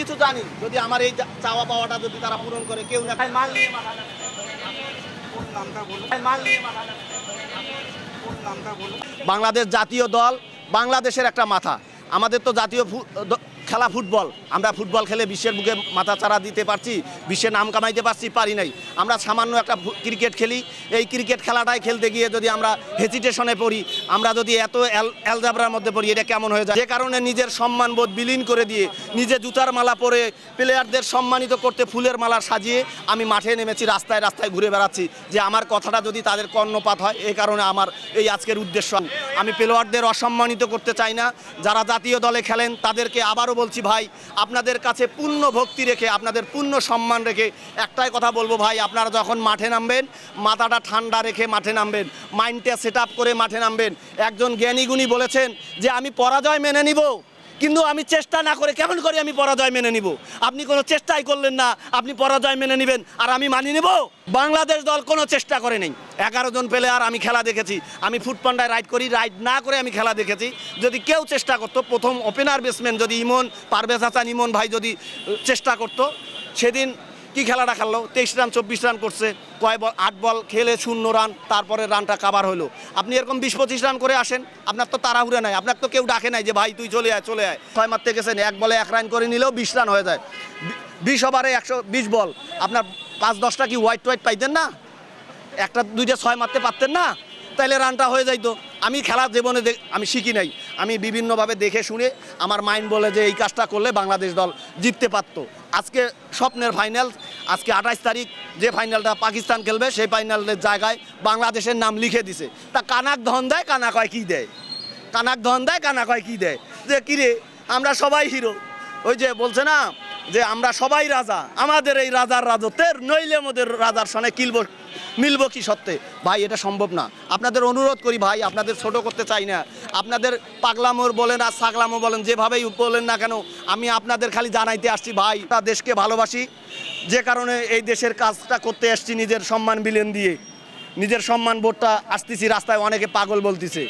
কিছু জানি। যদি আমার এই চা- চাওয়া পাওয়াটা যদি তারা পূরণ করে কেউ না মাল নিয়ে। বাংলাদেশ জাতীয় দল বাংলাদেশের একটা মাথা। আমাদের তো জাতীয় খেলা ফুটবল। আমরা ফুটবল খেলে বিশ্বের বুকে মাথা চারা দিতে পারছি বিশ্বের নাম কামাইতে পারছি, পারি নাই। আমরা সামান্য একটা ক্রিকেট খেলি। এই ক্রিকেট খেলাটাই খেলতে গিয়ে যদি আমরা হেজিটেশনে পড়ি, আমরা যদি এত অ্যাল- অ্যালজাবরার মধ্যে পড়ি, এটা কেমন হয়ে যায়? যে কারণে নিজের সম্মানবোধ বিলীন করে দিয়ে, নিজে জুতার মালা পরে প্লেয়ারদের সম্মানিত করতে ফুলের মালা সাজিয়ে, আমি মাঠে নেমেছি, রাস্তায় রাস্তায় ঘুরে বেড়াচ্ছি। যে আমার কথাটা যদি তাদের কর্ণপাত হয় এই কারণে আমার এই আজকের উদ্দেশ্য। আমি প্লেয়ারদের অসম্মানিত করতে চাই না। যারা জাতীয় দলে খেলেন, তাদেরকে আবারও বলছি, ভাই, আপনাদের কাছে পূর্ণ ভক্তি রেখে, আপনাদের পূর্ণ সম্মান রেখে একটাই কথা বলব, ভাই, আপনারা যখন মাঠে নামবেন, মাথাটা ঠান্ডা রেখে মাঠে নামবেন, মাইন্ডটা সেট করে মাঠে নামবেন। একজন জ্ঞানীগুণী বলেছেন যে, আমি পরাজয় মেনে নিব। কিন্তু আমি চেষ্টা না করে কেমন করে আমি পরাজয় মেনে নিব? আপনি কোনো চেষ্টাই করলেন না, আপনি পরাজয় মেনে নেবেন, আর আমি মানি নেব? বাংলাদেশ দল কোনো চেষ্টা করে নেই। এগারো জন পেলে আর আমি খেলা দেখেছি। আমি ফুটপান্ডায় রাইড করি রাইড না করে আমি খেলা দেখেছি। যদি কেউ চেষ্টা করতো, প্রথম ওপেনার ব্যাটসম্যান যদি ইমন, পারভেজ হাসান, ইমন ভাই যদি চেষ্টা করতো, সেদিন কি খেলাটা খেললো? তেইশ রান, চব্বিশ রান করছে, কয় বল? আট বল, খেলে শূন্য রান, তারপরে রানটা কাবার হলো। আপনি এরকম বিশ পঁচিশ রান করে আসেন, আপনার তো তাড়াহুড়ে নাই, আপনার তো কেউ ডাকে নাই যে, ভাই, তুই চলে আয় চলে আয়। ছয় মারতে গেছেন, এক বলে এক রান করে নিলেও বিশ রান হয়ে যায়। বিশ ওভারে একশো বিশ বল। আপনার পাঁচ দশটা কি হোয়াইট হোয়াইট পাইতেন না? একটা, দুইটা, ছয় মারতে পারতেন না? তাইলে রানটা হয়ে যাইতো। আমি খেলা জীবনে আমি শিখি নাই। আমি বিভিন্নভাবে দেখে শুনে আমার মাইন্ড বলে যে, এই কাজটা করলে বাংলাদেশ দল জিততে পারতো। আজকে স্বপ্নের ফাইনাল আজকে আঠাইশ তারিখ যে ফাইনালটা পাকিস্তান খেলবে, সেই ফাইনালের জায়গায় বাংলাদেশের নাম লিখে দিছে। তা কানাক ধন দেয় কানা কয় কী দেয়? কানাক ধন দেয় কানা কয় কী দেয়? যে, কিরে, আমরা সবাই হিরো ওই যে বলছে না যে আমরা সবাই রাজা, আমাদের এই রাজার রাজত্বের নইলে আমাদের রাজার সনে কিলব, মিলব কি সত্ত্বে? ভাই, এটা সম্ভব না। আপনাদের অনুরোধ করি ভাই, আপনাদের ছোট করতে চাই না। আপনাদের পাগলামোর বলেন আর সাগলামো বলেন, যেভাবেই বলেন না কেন, আমি আপনাদের খালি জানাইতে আসছি ভাই। তা দেশকে ভালোবাসি, যে কারণে এই দেশের কাজটা করতে আসছি নিজের সম্মান বিলেন দিয়ে। নিজের সম্মান বোধটা আসতেছি রাস্তায়, অনেকে পাগল বলতেছে।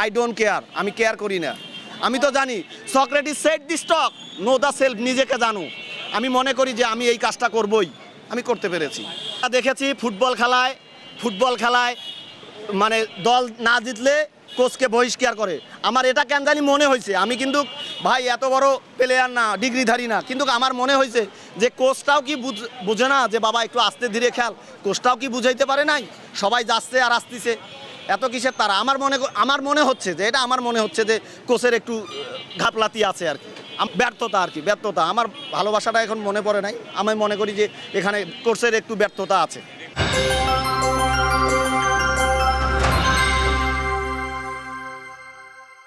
আই ডোন্ট কেয়ার আমি কেয়ার করি না। আমি তো জানি Socrates said the stock know the self নিজেকে জানো। আমি মনে করি যে আমি এই কাজটা করবই। আমি করতে পেরেছি। দেখেছি ফুটবল খেলায় ফুটবল খেলায় মানে দল না জিতলে কোচকে বহিষ্কার করে। আমার এটা কেন জানি মনে হয়েছে আমি কিন্তু ভাই এত বড় প্লেয়ার না, ডিগ্রিধারী না। কিন্তু আমার মনে হয়েছে যে কোচটাও কি বুঝ- না যে বাবা একটু আস্তে ধীরে খেল। কোচটাও কি বুঝাইতে পারে নাই? সবাই যাচ্ছে আর আসতেছে। এত কিসের তারা? আমার মনে আমার মনে হচ্ছে যে, এটা আমার মনে হচ্ছে যে কোচের একটু ঘাপলাতি আছে আর কি। ব্যর্থতা আর কি, ব্যর্থতা। আমার ভালোবাসাটা এখন মনে পড়ে নাই। আমি মনে করি যে এখানে কোর্সের একটু ব্যর্থতা আছে।